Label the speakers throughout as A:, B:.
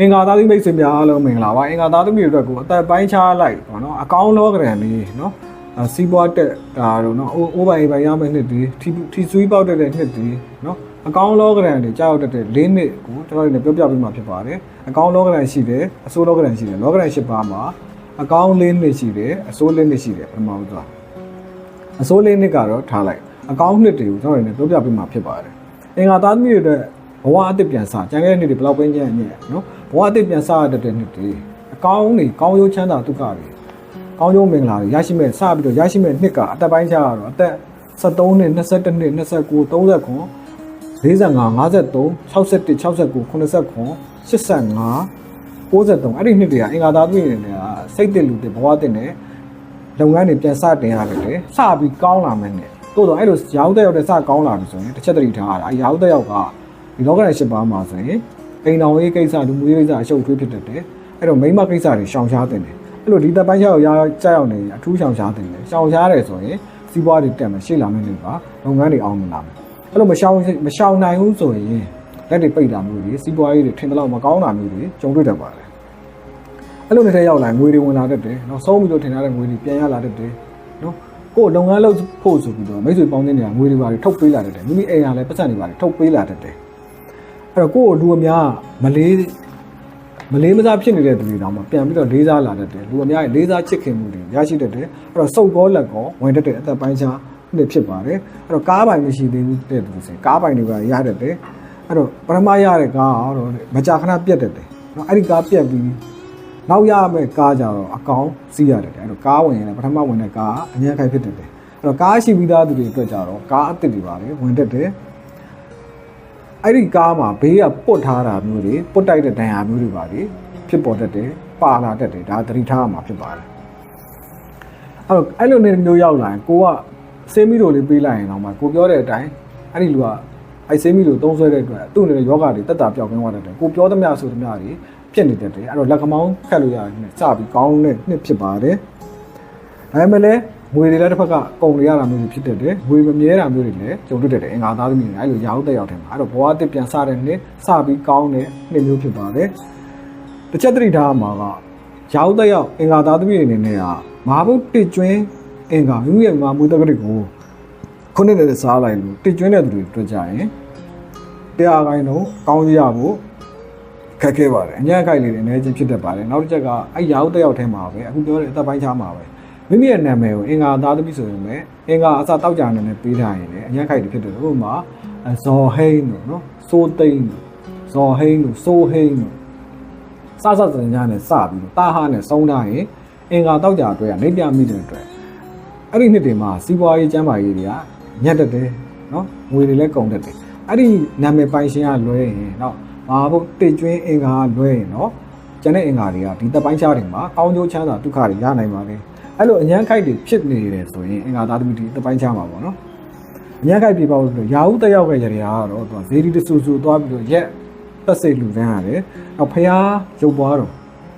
A: အင်္ဂါသားသမီးမိတ်ဆွေများအားလုံးမင်္ဂလာပါအင်္ဂါသားသမီးတွေအတွက်ကိုအသက်ပိုင်းခြားလိုက်ပေါ့နော်အကောင်းလောကရန်လေးနော်အစီးပွားတက်တာတို့နော်အိုးအိုးပိုင်ပိုင်ရမယ့်နှစ်ဒီထီထီဆွေးပေါက်တက်တဲ့နှစ်ဒီနော်အကောင်းလောကရန်တွေကြောက်တက်တဲ့၄နှစ်ကိုကျွန်တော်တို့လည်းပြောပြပေးမှာဖြစ်ပါတယ်အကောင်းလောကရန်ရှိတယ်အဆိုးလောကရန်ရှိတယ်လောကရန်၈ပါးမှာအကောင်း၄နှစ်ရှိတယ်အဆိုး၄နှစ်ရှိတယ်ပထမဦးသွားအဆိုး၄နှစ်ကတော့ထားလိုက်အကောင်းနှစ်တွေကိုကျွန်တော်တို့လည်းပြောပြပေးမှာဖြစ်ပါတယ်အင်္ဂါသားသမီးတွေအတွက်ဘဝအသစ်ပြန်စကြံခဲ့တဲ့နှစ်တွေဘယ်လောက်ပဲညံ့ညံ့နော် ဘဝအသစ်ပြန်စရတဲ့နှစ်တွေအကောင်းတွေကောင်းရိုးချမ်းသာဒုက္ခတွေကောင်းကျိုးမင်္ဂလာတွေရရှိမဲ့စပြီးတော့ရရှိမဲ့နှစ်ကအသက်ပိုင်းခြားရတော့အသက်73နှစ်22နှစ်29 39 45 53 61 69 89 85 93 93အဲ့ဒီနှစ်တွေကအင်္ဂါသားပြည့်နေတာစိတ်တက်လူတွေဘဝတက်နေလုပ်ငန်းတွေပြန်စတင်ရတယ်လေစပြီးကောင်းလာမယ်နဲ့တိုးတော့အဲ့လိုရောင်းတဲ့ရောက်တဲ့စကောင်းလာပြီဆိုရင်တစ်ချက်တည်းထားရတာအရောင်းတဲ့ရောက်ကဒီလောကရန်၈ပါးမှာဆိုရင် အိမ်တော်ရေးကိစ္စလူမှုရေးကိစ္စအရှုပ်ထွေးဖြစ်တတ်တယ်အဲ့တော့မိမကိစ္စတွေရှောင်ရှားတင်တယ်အဲ့လိုဒီသက်ပိုင်းချောက်ရကြောက်ရောက်နေအထူးရှောင်ရှားတင်တယ်ရှောင်ရှားတယ်ဆိုရင်စီးပွားတွေတက်မယ်ရှေ့လာမယ်လို့ပါလုပ်ငန်းတွေအောင်မြင်လာမယ်အဲ့လိုမရှောင်မရှောင်နိုင်ဘူးဆိုရင်လက်တွေပိတ်တာမျိုးတွေစီးပွားရေးတွေထင်တယ်လို့မကောင်းတာမျိုးတွေကြုံတွေ့တတ်ပါတယ်အဲ့လိုနဲ့ထဲရောက်လာငွေတွေဝင်လာတတ်တယ်။နော်ဆုံးပြီးတော့ထင်ထားတဲ့ငွေတွေပြန်ရလာတတ်တယ်။နော်ကိုယ်လုပ်ငန်းလုပ်ဖို့ဆိုပြီးတော့မိတ်ဆွေပေါင်းနေတဲ့ငွေတွေပါတွေထုတ်ပေးလာတတ်တယ်။မိမိအိမ်ကလည်းပတ်စံတွေပါတွေထုတ်ပေးလာတတ်တယ်။ အဲ့တော့ကိုယ်လူအများမလေးမလေးမစားဖြစ်နေတဲ့သူတွေတောင်မှပြန်ပြီးတော့လေးစားလာတတ်တယ်။လူအများရဲ့လေးစားချစ်ခင်မှုတွေရရှိတတ်တယ်။အဲ့တော့စုပ်ကောလက်ကောဝင်တတ်တဲ့အသက်ပိုင်းခြားနှစ်ဖြစ်ပါတယ်။အဲ့တော့ကားပိုင်မရှိသေးဘူးတဲ့သူတွေဆိုကားပိုင်တွေပါရတတ်တယ်။အဲ့တော့ပထမရတဲ့ကားကတော့မကြာခဏပြတ်တတ်တယ်။နော်အဲ့ဒီကားပြတ်ပြီးနောက်ရမယ့်ကားကြတော့အကောင်စီးရတယ်အဲ့တော့ကားဝင်ရင်လည်းပထမဝင်တဲ့ကားအញ្ញခိုက်ဖြစ်တယ်အဲ့တော့ကားရှိပြီးသားသူတွေအတွက်ကြတော့ကားအစ်စ်တွေပါလေဝင်တက်တယ် အဲ့ဒီကားမှာဘေးကပုတ်ထားတာမျိုးတွေပုတ်တိုက်တဲ့ဒဏ်ရာမျိုးတွေပါလေဖြစ်ပေါ်တတ်တယ်ပါလာတတ်တယ်ဒါသတိထားရမှာဖြစ်ပါတယ်အဲ့တော့အဲ့လိုနေမျိုးရောက်လာရင်ကိုကဆေးမီတို့လေးပေးလိုက်ရင်တော့မှကိုပြောတဲ့အတိုင်းအဲ့ဒီလူကအဲ့ဆေးမီတို့သုံးဆွဲတဲ့အတွက်သူ့အနေနဲ့ယောဂတွေတက်တာပြောက်ကွင်းသွားတတ်တယ်ကိုပြောသမျှဆိုသမျှတွေဖြစ်နေတတ်တယ်အဲ့တော့လက်ကမောင်းခတ်လို့ရတယ်နဲ့စပြီးကောင်းတဲ့နှစ်ဖြစ်ပါတယ်ဒါပေမဲ့လည်း ငွေတွေလည်းတစ်ဖက်ကကုန်ရရတာမျိုးတွေဖြစ်တတ်တယ်ငွေမမြဲတာမျိုးတွေလည်းကြုံတွေ့တတ်တယ်အင်္ဂါသားသမီးတွေအဲ့လိုရာဟုတ်တက်ရောက်တယ်မှာအဲ့တော့ဘဝအသစ်ပြန်စတဲ့နှစ်စပြီးကောင်းတဲ့နှစ်မျိုးဖြစ်ပါတယ်တစ်ချက်သတိထားမှာကရာဟုတ်တက်ရောက်အင်္ဂါသားသမီးတွေအနေနဲ့ကမဟာဘုတ်တစ်ကျွင်းအင်္ဂါမိမိရဲ့မဟာမူတက္ကတိကိုခုနှစ်နဲ့စားလိုက်လို့တစ်ကျွင်းတဲ့သူတွေတွေ့ကြရင်တရားကိုင်းတော့ကောင်းရဖို့ခက်ခဲပါတယ်အညာခိုက်လေးတွေအနည်းချင်းဖြစ်တတ်ပါတယ်နောက်တစ်ချက်ကအဲ့ရာဟုတက်ရောက်ထဲမှာပဲအခုပြောတဲ့အသက်ပိုင်းခြားမှာပဲ မိမိရဲ့နာမည်ကိုအင်္ဂါသားသမီးဆိုရင်ပဲအင်္ဂါအစတောက်ကြနာနဲ့ပေးထားရင်လည်းအញ្ញခိုက်တွေဖြစ်တယ်ဥပမာဇော်ဟိန်းတို့နော်စိုးသိန်းတို့ဇော်ဟိန်းတို့စိုးဟိန်းတို့စစစညာနဲ့စပြီးတာဟာနဲ့စုံထားရင်အင်္ဂါတောက်ကြအတွက်ကနေပြမိတဲ့အတွက်အဲ့ဒီနှစ်တွေမှာစီးပွားရေးကျန်းမာရေးတွေကညက်တက်တယ်နော်ငွေတွေလည်းကုန်တက်တယ်အဲ့ဒီနာမည်ပိုင်ရှင်ကလွဲရင်တော့ဘာဖို့တိကျွင်းအင်္ဂါလွဲရင်တော့ကျန်တဲ့အင်္ဂါတွေကဒီတပ်ပိုင်းခြားတွေမှာကောင်းကျိုးချမ်းသာဒုက္ခတွေရနိုင်ပါလေ အဲ့လိုအញ្ញမ်းခိုက်တွေဖြစ်နေတယ်ဆိုရင်အင်္ဂါသားသမီးဒီတပ်ပိုင်းခြားမှာပေါ့နော်အញ្ញမ်းခိုက်ပြပါလို့ဆိုရာဟုတက်ရောက်ခဲ့ကြတယ်ကတော့သူကဇေဒီတဆူဆူသွားပြီးတော့ရက်သက်စိတ်လူတန်းရတယ်နောက်ဖျားရုပ်ပွားတော်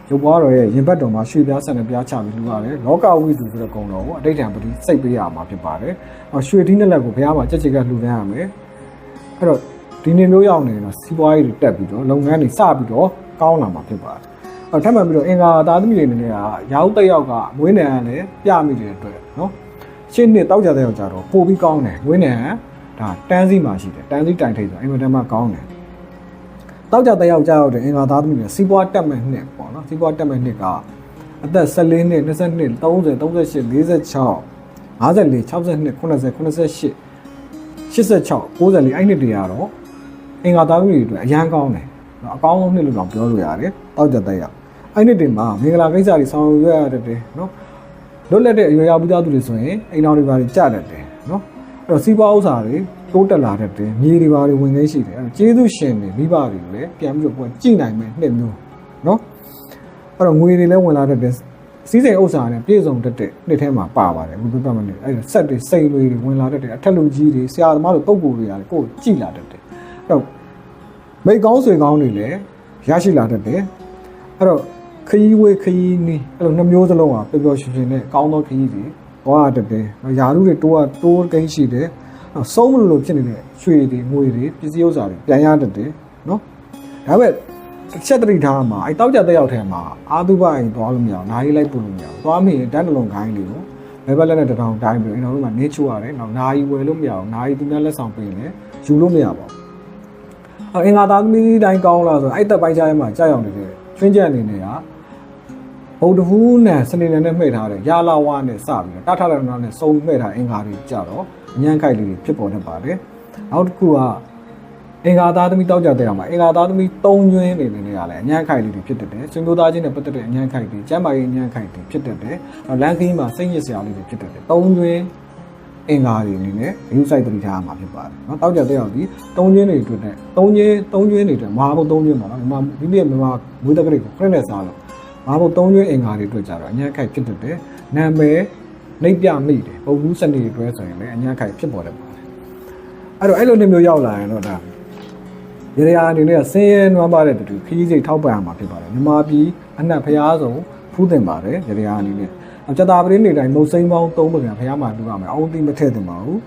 A: ရုပ်ပွားတော်ရဲ့ရင်ဘတ်တော်မှာရွှေပြားဆန်တဲ့ပြားချပြီးလူရတယ်လောကဝိတုဆိုတဲ့ကုံတော်ကိုအတိတ်တံပတိစိတ်ပေးရမှာဖြစ်ပါတယ်နောက်ရွှေထီးနှစ်လက်ကိုဘုရားမှာကြက်ချက်ကလူတန်းရမယ်အဲ့တော့ ဒီနေ့မျိုးရောက်နေတော့စီးပွားရေးတွေတက်ပြီးတော့လုပ်ငန်းတွေစပြီးတော့ကောင်းလာမှာဖြစ်ပါတယ်။ အဲထပ်မံပြီးတော့အင်္ဂါသားသမီးတွေအနေနဲ့ကရောင်းတက်ရောက်ကမွေးနယ်ကလည်းပြမိတဲ့အတွက်နော်ရှင်းနှစ်တောက်ကြတဲ့ယောက်ကြတော့ပို့ပြီးကောင်းတယ်မွေးနယ်ကဒါတန်းစီမှာရှိတယ်တန်းစီတိုင်ထိပ်ဆိုအင်မတန်မှကောင်းတယ်။တောက်ကြတဲ့ယောက်ကြရောက်တဲ့အင်္ဂါသားသမီးတွေစီးပွားတက်မဲ့နှစ်ပေါ့နော်စီးပွားတက်မဲ့နှစ်ကအသက်14နှစ်22 30 38 46 46 54 62 80 88 86 94အဲ့နှစ်တွေကတော့အင်္ဂါသားမျိုးတွေအတွက်အရန်ကောင်းတယ်နော် အကောင်းဆုံးနှစ်လို့တော့ပြောလို့ရတယ်တောက်ကြတဲ့ရအဲ့နှစ်တွေမှာမင်္ဂလာကိစ္စတွေဆောင်ရွက်ရတတ်တယ်နော်လွတ်လပ်တဲ့အရွယ်ရောက်ပြီးသားသူတွေဆိုရင်အိမ်တော်တွေပါကြတတ်တယ်နော်အဲ့တော့စီးပွားဥစ္စာတွေတိုးတက်လာတတ်တယ်မြေတွေပါတွေဝင်နေရှိတယ်အဲ့ကျေးဇူးရှင်တွေမိဘတွေကိုလည်းပြန်ပြီးတော့ကိုယ်ကြည်နိုင်မယ်နှစ်မျိုးနော်အဲ့တော့ငွေတွေလည်းဝင်လာတတ်တယ်စီးစိမ်ဥစ္စာနဲ့ပြည့်စုံတတ်တဲ့နှစ်ထဲမှာပါပါတယ်ဘုရားမနဲ့အဲ့ဆက်တွေစိတ်တွေဝင်လာတတ်တယ်အထက်လူကြီးတွေဆရာသမားတို့ပုံကိုယ်တွေကလည်းကိုယ်ကြည်လာတတ်တယ်အဲ့တော့ မိတ်ကောင်းဆွေကောင်းတွေလည်းရရှိလာတတ်တယ်အဲ့တော့ခရီးဝေးခရီးနီးအဲ့လိုနှမျိုးစလုံးကပျော်ပျော်ရွှင်ရွှင်နဲ့ကောင်းသောခရီးတွေသွားတတ်တယ်ယာရုတွေတိုးကတိုးကိန်းရှိတယ်နောက်ဆုံးမလို့လို့ဖြစ်နေတဲ့ရွှေတွေငွေတွေပစ္စည်းဥစ္စာတွေပြန်ရတတ်တယ်နော်ဒါပေမဲ့တစ်ချက်တတိထားမှာအဲတောက်ကြတဲ့ရောက်ထဲမှာအာသုဘအိမ်သွားလို့မရအောင်နားရီလိုက်ပို့လို့မရအောင်သွားမိရင်တန်းတလုံးခိုင်းလေးကိုဘယ်ဘက်လက်နဲ့တထောင်တိုင်းပြီးတော့ကျွန်တော်တို့ကနေချိုးရတယ်နောက်နားရီဝယ်လို့မရအောင်နားရီသူများလက်ဆောင်ပေးရင်လည်းယူလို့မရပါဘူး အဲအင်္ဂါသားသမီးတိုင်းကောင်းလားဆိုအဲ့တက်ပိုင်းချားထဲမှာကြောက်ရောက်နေတဲ့ချွင်းချက်အနေနဲ့ကဗုဒ္ဓဟူးနဲ့စနေနေ့နဲ့မှဲ့ထားတဲ့ရာလာဝါနဲ့စပြီးတော့တထရဏနဲ့စုံမှဲ့ထားအင်္ဂါတွေကြတော့ညံ့ခိုက်လေးတွေဖြစ်ပေါ်တတ်ပါတယ်နောက်တစ်ခုကအင်္ဂါသားသမီးတောက်ကြတဲ့အောင်မှာအင်္ဂါသားသမီး၃ကျွင်းနေနေနေရလဲအညံ့ခိုက်လေးတွေဖြစ်တတ်တယ်ဆွေမျိုးသားချင်းနဲ့ပတ်သက်တဲ့အညံ့ခိုက်တွေကျမ်းမာရေးအညံ့ခိုက်တွေဖြစ်တတ်တယ်လမ်းခီးမှာစိတ်ညစ်စရာလေးတွေဖြစ်တတ်တယ်၃ကျွင်း အင်္ဂါတွေအနေနဲ့ရုပ်ဆိုင်တတိထားရမှာဖြစ်ပါတယ်နော်တောက်ကြတဲ့အောင်ဒီသုံးချင်းတွေအတွက်နဲ့သုံးချင်းသုံးချင်းတွေအတွက်မဟာဘုတ်သုံးချင်းပါနော်မြန်မာဒီနေ့မြန်မာငွေတက္ကရာကိုခရစ်နဲ့စားလို့မဟာဘုတ်သုံးချင်းအင်္ဂါတွေအတွက်ကြတော့အညာခိုက်ဖြစ်တတ်တယ်နာမည်နှိပ်ပြမိတယ်ပုံမှုစနစ်တွေဆိုရင်လည်းအညာခိုက်ဖြစ်ပေါ်တယ်ပါတယ်အဲ့တော့အဲ့လိုနှမျိုးရောက်လာရင်တော့ဒါရရအနေနဲ့ဆင်းရဲနွမ်းပါတဲ့တူခီးစိတ်ထောက်ပံ့ရမှာဖြစ်ပါတယ်မြမပြီးအနှက်ဖျားဆုံးဖူးတင်ပါတယ်ရရအနေနဲ့ ကျက်တာပရင်းနေတိုင်းမုတ်စိမ်းပေါင်း၃ပကံဖျားမှာလူရမယ်အောင်တိမထည့်တင်ပါဘူး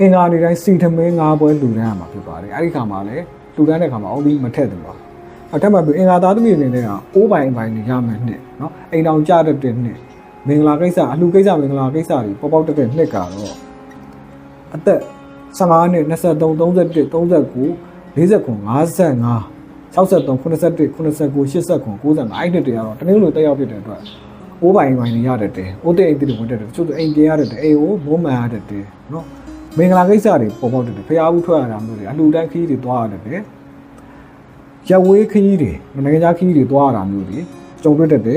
A: အင်္ဂါနေတိုင်းစီထမင်း၅ပွဲလူတန်းရမှာဖြစ်ပါတယ်အဲ့ဒီခါမှာလည်းလူတန်းတဲ့ခါမှာအောင်တိမထည့်တင်ပါအထက်မှာပြီးအင်္ဂါသားသမီးအနေနဲ့ကအိုးပိုင်ပိုင်နေရမယ်နှစ်နော်အိမ်တော်ကြတတ်တဲ့နှစ်မင်္ဂလာကိစ္စအလှကိစ္စမင်္ဂလာကိစ္စတွေပေါ်ပေါက်တတ်တဲ့နှစ်ကတော့အသက်15နှစ်23 31 39 49 55 63 81 89 89 89အဲ့ဒီတည်းကတော့တနင်္ဂနွေတက်ရောက်ဖြစ်တဲ့အတွက် အိုးပိုင်ပိုင်နေရတဲ့တဲအိုးတဲ့အိမ်တွေဝင်တဲ့တဲချို့အိမ်ပြင်ရတဲ့တဲအိမ်ကိုမိုးမှန်ရတဲ့တဲနော်မင်္ဂလာကိစ္စတွေပေါ်ပေါက်တဲ့တဲဖျားဘူးထွက်ရတာမျိုးတွေအလှူတန်းခီးတွေသွားရတဲ့တဲရက်ဝေးခီးတွေနိုင်ငံခြားခီးတွေသွားရတာမျိုးတွေကြုံတွေ့တဲ့တဲ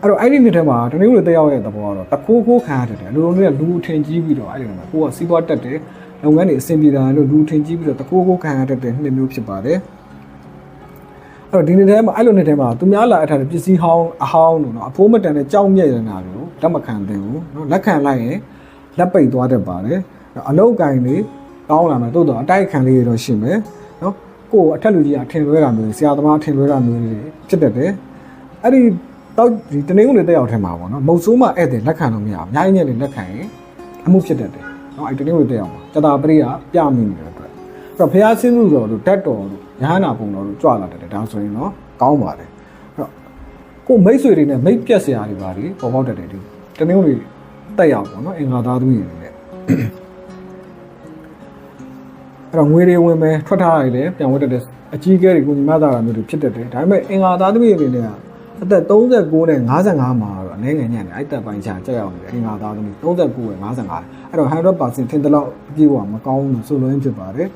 A: အဲ့တော့အဲ့ဒီနှစ်ထဲမှာတနင်္ဂနွေတက်ရောက်ရဲ့သဘောကတော့တခိုးခိုးခံရတဲ့တဲလူလုံးတွေကလူထင်ကြီးပြီးတော့အဲ့ဒီမှာကိုကစီးပွားတက်တယ်လုပ်ငန်းတွေအဆင်ပြေတာလို့လူထင်ကြီးပြီးတော့တကိုးကိုခံရတတ်တဲ့နှစ်မျိုးဖြစ်ပါတယ် အဲ့တော့ဒီနေ့ထဲမှာအဲ့လိုနေ့ထဲမှာသူများလာအထားတဲ့ပစ္စည်းဟောင်းအဟောင်းလို့နော်အဖိုးမတန်တဲ့ကြောက်မြက်ရနာတွေကိုလက်မခံသင့်ဘူးနော်လက်ခံလိုက်ရင်လက်ပိတ်သွားတတ်ပါတယ်အလုတ်ကင်တွေကောင်းလာမယ်တိုးတော့အတိုက်ခံလေးတွေတော့ရှိမယ်နော်ကိုယ်အထက်လူကြီးအထင်လွဲတာမျိုးဆရာသမားထင်လွဲတာမျိုးတွေဖြစ်တတ်တယ်အဲ့ဒီတော့ဒီတနင်္ဂနွေတက်ရောက်ထဲမှာပေါ့နော်မုတ်ဆိုးမှဧည့်သည်လက်ခံလို့မရဘူးအများကြီးနဲ့လက်ခံရင်အမှုဖြစ်တတ်တယ်နော်အဲ့တနေ့ကိုတက်အောင်ပါတတာပရိယပြမိနေတဲ့အတွက်အဲ့တော့ဘုရားဆင်းမှုတော်တို့ဓာတ်တော်တို့ ရဟန္တာပုံတော်တို့ကြွလာတယ်ဒါဆိုရင်တော့ကောင်းပါတယ်အဲ့တော့ကိုမိတ်ဆွေတွေနဲ့မိတ်ပြက်စရာတွေပါဒီပေါ်ပေါက်တတ်တယ်ဒီတနေ့ကိုတက်ရောက်ပေါ့နော်အင်္ဂါသားသမီးတွေနဲ့အဲ့တော့ငွေတွေဝင်မယ်ထွက်ထားရတယ်လည်းပြန်ဝတ်တတ်တယ်အကြီးကဲတွေကိုညီမသားတာမျိုးတွေဖြစ်တတ်တယ်ဒါပေမဲ့အင်္ဂါသားသမီးတွေနဲ့အသက်39နဲ့55မှာတော့အနေငယ်ညံ့တယ်အဲ့တက်ပိုင်းချာကြောက်ရောက်နေတယ်အင်္ဂါသားသမီး39နဲ့55အဲ့တော့100%ထင်တယ်လို့အပြည့်အဝမကောင်းဘူးဆိုလို့ရင်းဖြစ်ပါတယ်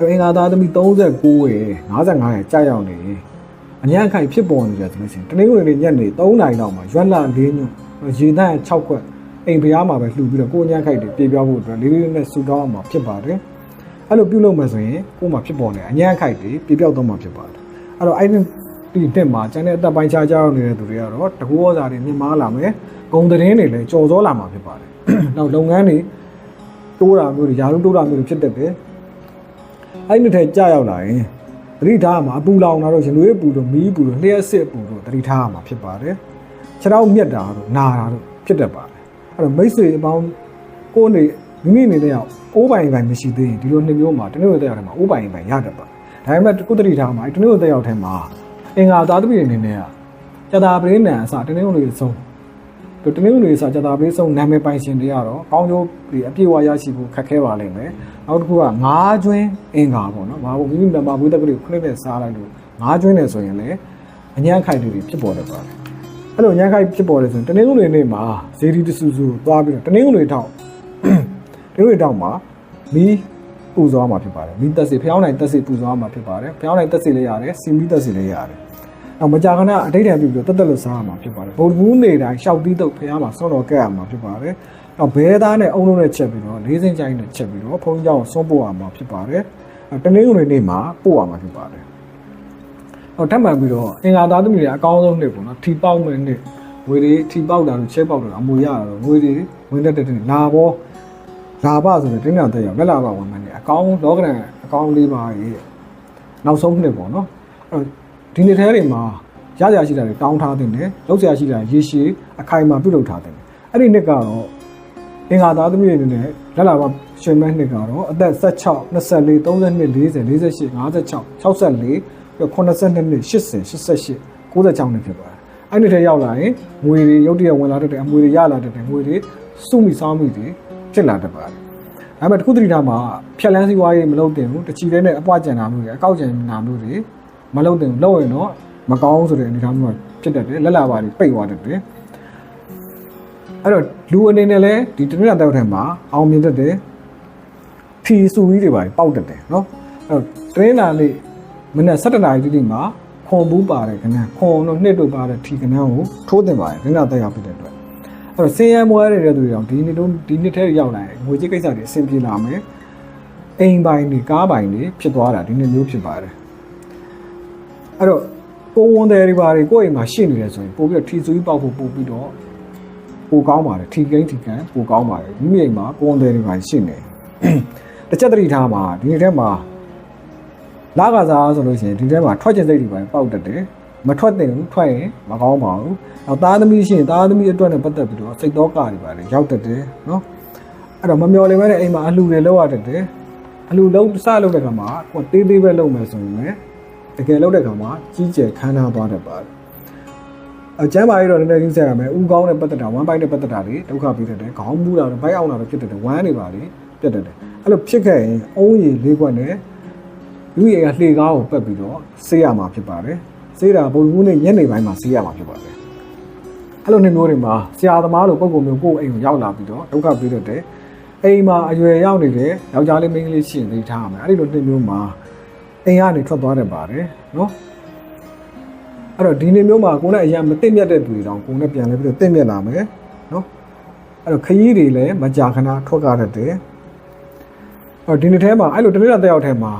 A: အဲ့တော့အင်္ဂါသားသမီး39ရဲ့55ရဲ့ကြောက်ရောက်နေအညံ့ခိုင်ဖြစ်ပေါ်နေတယ်ဆိုလို့ရှိရင်တနင်္ဂနွေနေ့ညနေ3နာရီလောက်မှာရွက်လာ၄ညရေတန်း6ခွက်အိမ်ဖျားမှာပဲလှူပြီးတော့ကိုညံ့ခိုက်တွေပြေပြောင်းဖို့အတွက်လေးလေးနဲ့ဆူတောင်းအောင်မှာဖြစ်ပါတယ်အဲ့လိုပြုလုပ်မယ်ဆိုရင်ကို့မှာဖြစ်ပေါ်နေအညံ့ခိုက်တွေပြေပြောင်းသွားမှာဖြစ်ပါတယ်အဲ့တော့အဲ့ဒီဒီနှစ်မှာကျန်တဲ့အသက်ပိုင်းခြားခြားနေတဲ့သူတွေကတော့တကူဩဇာတွေမြင်မာလာမယ်ဂုံသတင်းတွေလည်းကြော်စောလာမှာဖြစ်ပါတယ်နောက်လုပ်ငန်းတွေတိုးတာမျိုးတွေယာရုတိုးတာမျိုးတွေဖြစ်တတ်တယ် အဲ့ဒီနှစ်ထဲကြာရောက်လာရင်သတိထားမှာအပူလောင်တာတော့ရင်သွေးပူတို့မီးပူတို့လျှက်စစ်ပူတို့သတိထားမှာဖြစ်ပါတယ်ခြေထောက်မြက်တာတို့နာတာတို့ဖြစ်တတ်ပါတယ်အဲ့တော့မိတ်ဆွေအပေါင်းကိုယ်နေမိမိအနေနဲ့အိုးပိုင်ပိုင်မရှိသေးရင်ဒီလိုနှစ်မျိုးမှာတနေ့ရက်တက်ရောက်တယ်မှာအိုးပိုင်ပိုင်ရတတ်ပါတယ်ဒါပေမဲ့ကိုယ်တတိထားမှာဒီတနေ့ရက်တက်ရောက်တဲ့မှာအင်္ဂါသားသမီးအနေနဲ့ကကျတာပရင်းနံအစတနေ့ရက်တွေဆုံး ဒီတနေ့ရက်တွေအစကျတာပရင်းဆုံးနာမည်ပိုင်ရှင်တွေကတော့ကောင်းကျိုးဒီအပြည့်အဝရရှိဖို့ခက်ခဲပါလိမ့်မယ်နောက်တစ်ခုကငါးကျွင်းအင်္ဂါပေါ့နော်ဘာလို့မိမိမြန်မာဘွေးတက်ကလေးကိုခဏနဲ့စားလိုက်လို့ငါးကျွင်းနေဆိုရင်လည်းအညံ့ခိုက်တွေဖြစ်ပေါ်တတ်ပါတယ်အဲ့လိုညံ့ခိုက်ဖြစ်ပေါ်တယ်ဆိုရင်တနေ့ရက်တွေနေ့မှာဇေဒီတဆူဆူသွားပြီးတော့တနေ့ရက်တွေထောက်တနေ့ရက်တွေထောက်မှာမီးပူဇော်မှာဖြစ်ပါတယ်မိသက်စီဖျောင်းနိုင်သက်စီပူဇော်မှာဖြစ်ပါတယ်ဖျောင်းနိုင်သက်စီလည်းရတယ်စီမီသက်စီလည်းရတယ် နောက်မကြာခဏအတိတ်တန်ပြုပြီးတော့တက်တက်လို့စားရမှာဖြစ်ပါတယ်ဗုဒ္ဓဘူးနေတိုင်းရှောက်တီးတော့ဖျားမှာဆွမ်းတော်ကက်ရမှာဖြစ်ပါတယ်နောက်ဘဲသားနဲ့အုံလုံးနဲ့ချက်ပြီးတော့လေးစင်းချိုင်းနဲ့ချက်ပြီးတော့ဖုန်းကြောင်ဆွမ်းပို့ရမှာဖြစ်ပါတယ်တနင်္ဂနွေနေ့မှာပို့ရမှာဖြစ်ပါတယ်ဟောထပ်မှန်ပြီးတော့အင်္ဂါသားသမီးတွေအကောင်းဆုံးနေ့ပေါ့နော်ထီပေါက်မယ်နေ့ငွေတွေထီပေါက်တာတို့ချဲပေါက်တာအမွေရတာတော့ငွေတွေဝင်တဲ့တဲ့လာဘောလာဘဆိုတဲ့တင်းနာတဲ့ရောက်လက်လာဘဝင်မယ်နေ့အကောင်းလောကရန်အကောင်းလေးပါရဲ့နောက်ဆုံးနှစ်ပေါ့နော်အဲ့ ဒီနေ့ထဲတွေမှာရရရှိတာတွေတောင်းထားတဲ့နဲ့လောက်ရရှိတာရေရှည်အခိုင်အမာပြုလုပ်ထားတဲ့အဲ့ဒီနှစ်ကတော့အင်္ဂါသားသမီးတွေအနေနဲ့လက်လာပါရွှေမဲနှစ်ကတော့အသက်16 24 32 40 48 56 64ပြီးတော့82နှစ်80 88 96နှစ်ဖြစ်ပါတယ်အဲ့ဒီထဲရောက်လာရင်ငွေတွေရုတ်တရက်ဝင်လာတတ်တယ်အမွေတွေရလာတတ်တယ်ငွေတွေစုမိစားမိတွေဖြစ်လာတတ်ပါတယ်အဲ့မဲ့တစ်ခုတတိထားမှာဖြက်လန်းစီးပွားရေးမလုပ်တင်ဘူးတချီတဲ့နဲ့အပွားကြံတာမျိုးတွေအကောက်ကြံတာမျိုးတွေ မလုပ်တင်ဘူးလုပ်ရင်တော့မကောင်းဆိုတဲ့အနေအထားမျိုးဖြစ်တတ်တယ်လက်လာပါတွေပိတ်သွားတတ်တယ်အဲ့တော့လူအနေနဲ့လည်းဒီတနင်္လာတောက်ထဲမှာအောင်မြင်တတ်တယ်ဖြီစုကြီးတွေပါပေါက်တတ်တယ်နော်အဲ့တော့တနင်္လာနေ့မနေ့7နာရီတိတိမှာခွန်ဘူးပါတယ်ခဏခွန်တို့နှစ်တို့ပါတဲ့ထီကနန်းကိုထိုးတင်ပါတယ်တနင်္လာတက်ရောက်ဖြစ်တဲ့အတွက်အဲ့တော့စင်ရမွားရတဲ့သူတွေတော့ဒီနေ့တော့ဒီနေ့ထဲရောက်လာရင်ငွေကြေးကိစ္စတွေအဆင်ပြေလာမယ်အိမ်ပိုင်တွေကားပိုင်တွေဖြစ်သွားတာဒီနေ့မျိုးဖြစ်ပါတယ် အဲ့တော့ကိုဝန်တယ်တွေပါတွေကိုယ့်အိမ်မှာရှိနေတယ်ဆိုရင်ပို့ပြီးတော့ထီစုကြီးပေါက်ဖို့ပို့ပြီးတော့ပိုကောင်းပါတယ်ထီကိန်းထီကန်ပိုကောင်းပါတယ်မိမိအိမ်မှာကိုဝန်တယ်တွေပါရှိနေတစ်ချက်တတိထားမှာဒီနေ့ထဲမှာလာကစားဆိုလို့ရှိရင်ဒီထဲမှာထွက်ကျင်စိတ်တွေပဲပေါက်တတ်တယ်မထွက်တင်ဘူးထွက်ရင်မကောင်းပါဘူးနောက်သားသမီးရှိရင်သားသမီးအတွက်နဲ့ပတ်သက်ပြီးတော့စိတ်တော့ကတွေပါတယ်ရောက်တတ်တယ်နော်အဲ့တော့မမျော်လင့်မဲတဲ့အိမ်မှာအလှူတွေလောက်ရတတ်တယ်အလှူလုံးစလုပ်တဲ့ခါမှာကိုယ်သေးသေးပဲလုပ်မယ်ဆိုရင်လည်း တကယ်လုပ်တဲ့ခါမှာကြီးကျယ်ခမ်းနားသွားတတ်ပါတယ်အကျမ်းပါရတော့နည်းနည်းကြီးဆက်ရမယ်ဥကောင်းတဲ့ပတ်သက်တာဝမ်းပိုင်းတဲ့ပတ်သက်တာတွေဒုက္ခပေးတတ်တယ်ခေါင်းမူးတာတော့ဘိုက်အောင်တာတော့ဖြစ်တတ်တယ်ဝမ်းနေပါလေပြတ်တတ်တယ်အဲ့လိုဖြစ်ခဲ့ရင်အုံးရည်လေးခွက်နဲ့လူရည်ကလှေကားကိုပက်ပြီးတော့ဆေးရမှာဖြစ်ပါတယ်ဆေးတာပုံမှုနဲ့ညနေပိုင်းမှာဆေးရမှာဖြစ်ပါတယ်အဲ့လိုနေမျိုးတွေမှာဆရာသမားလိုပုံပုံမျိုးကိုယ့်အိမ်ကိုရောက်လာပြီးတော့ဒုက္ခပေးတတ်တယ်အိမ်မှာအရွယ်ရောက်နေတဲ့ယောက်ျားလေးမိန်းကလေးရှိရင်သိထားရမယ်အဲ့ဒီလိုနေမျိုးမှာ အိမ်ကနေထွက်သွားတတ်ပါတယ်နော်အဲ့တော့ဒီနေမျိုးမှာကိုယ်နဲ့အရင်မသိမြတ်တဲ့သူတွေတောင်ကိုယ်နဲ့ပြန်လဲပြီးတော့သိမြတ်လာမယ်နော်အဲ့တော့ခရီးတွေလည်းမကြာခဏထွက်ကားတတ်တယ်အော်ဒီနေ့ထဲမှာအဲ့လိုတနေ့တော့တယောက်ထဲမှာ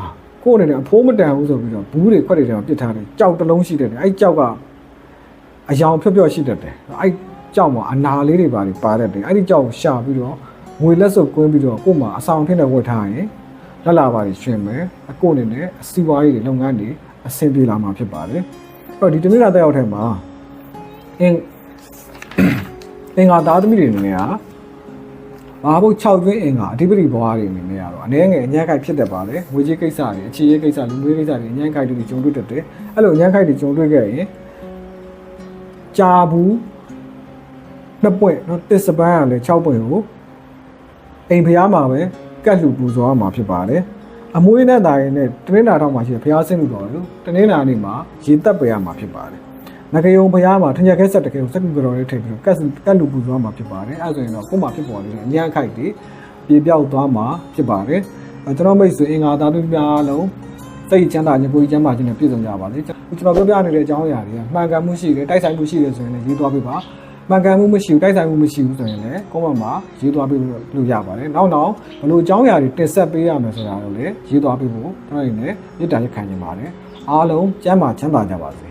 A: ကိုယ့်အနေနဲ့အဖိုးမတန်ဘူးဆိုပြီးတော့ဘူးတွေခွက်တွေထဲမှာပစ်ထားတယ်ကြောက်တစ်လုံးရှိတယ်အဲ့ကြောက်ကအယောင်ဖြော့ဖြော့ရှိတတ်တယ်အဲ့ကြောက်မှာအနာလေးတွေပါနေပါတတ်တယ်အဲ့ဒီကြောက်ကိုရှာပြီးတော့ငွေလက်စုပ်ကွင်းပြီးတော့ကို့မှာအဆောင်ထင်းနဲ့ဝတ်ထားရင် လက်လာပါရှင်မယ်အကိုအနေနဲ့အစီအပွားရေးတွေလုပ်ငန်းတွေအဆင်ပြေလာမှာဖြစ်ပါတယ်အဲ့တော့ဒီတနေ့တော့တယောက်ထဲမှာအင်းအင်္ဂါသားသမီးတွေအနေနဲ့က ဘာဘုတ်6ကျွင်းအင်္ဂါအဓိပတိဘွားတွေအနေနဲ့ကတော့အနေငယ်အញ្ញခိုက်ဖြစ်တတ်ပါတယ်ငွေကြေးကိစ္စတွေအခြေရေးကိစ္စလူမျိုးကိစ္စတွေအញ្ញခိုက်တွေဂျုံတွေ့တတ်တယ်အဲ့လိုအញ្ញခိုက်တွေဂျုံတွေ့ခဲ့ရင်ကြာဘူးနှစ်ပွင့်နော်တစ်စပန်းကလည်း6ပွင့်ကိုအိမ်ဖျားမှာပဲ ကတ်လူပူဇော်ရမှာဖြစ်ပါတယ်အမွေးနဲ့တာရင်နဲ့တနင်္လာတော့မှာရှိတယ်ဖျားဆင်းလို့တော့လို့တနင်္လာနေ့မှာရေတက်ပယ်ရမှာဖြစ်ပါတယ်ငကယုံဖျားမှာထင်ရခဲဆက်တကယ်ကိုစက်ကူကြော်လေးထည့်ပြီးတော့ကတ်ကတ်လူပူဇော်မှာဖြစ်ပါတယ်အဲဆိုရင်တော့ကို့မှာဖြစ်ပေါ်နေတဲ့အញ្ញခိုက်တွေပြေပြောက်သွားမှာဖြစ်ပါတယ်အဲကျွန်တော်မိတ်ဆွေအင်္ဂါသားတို့များလုံးစိတ်ချမ်းသာခြင်းကိုယ်ချမ်းသာခြင်းနဲ့ပြည့်စုံကြပါစေကျွန်တော်ပြောပြနေတဲ့အကြောင်းအရာတွေကမှန်ကန်မှုရှိတယ်တိုက်ဆိုင်မှုရှိတယ်ဆိုရင်လည်းရေးသွားပေးပါ မှန်ကန်မှုမရှိဘူးတိုက်ဆိုင်မှုမရှိဘူးဆိုရင်လည်းကောမန့်မှာရေးသွားပေးလို့ရပါတယ်နောက်နောက်ဘလို့အကြောင်းအရာတွေတင်ဆက်ပေးရမယ်ဆိုတာကိုလည်းရေးသွားပေးဖို့ကျွန်တော်အနေနဲ့မေတ္တာရက်ခံနေပါတယ်အားလုံးကျမ်းမာချမ်းသာကြပါစေ